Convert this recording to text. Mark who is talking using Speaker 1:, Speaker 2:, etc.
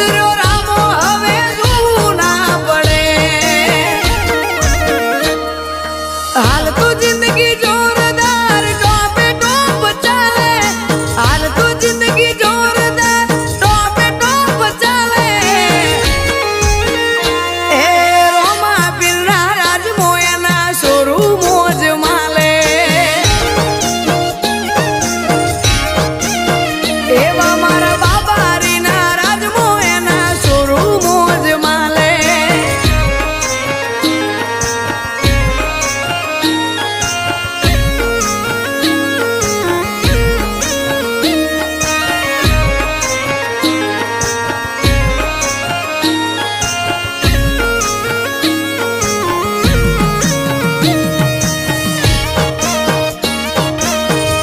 Speaker 1: Öldürüyorum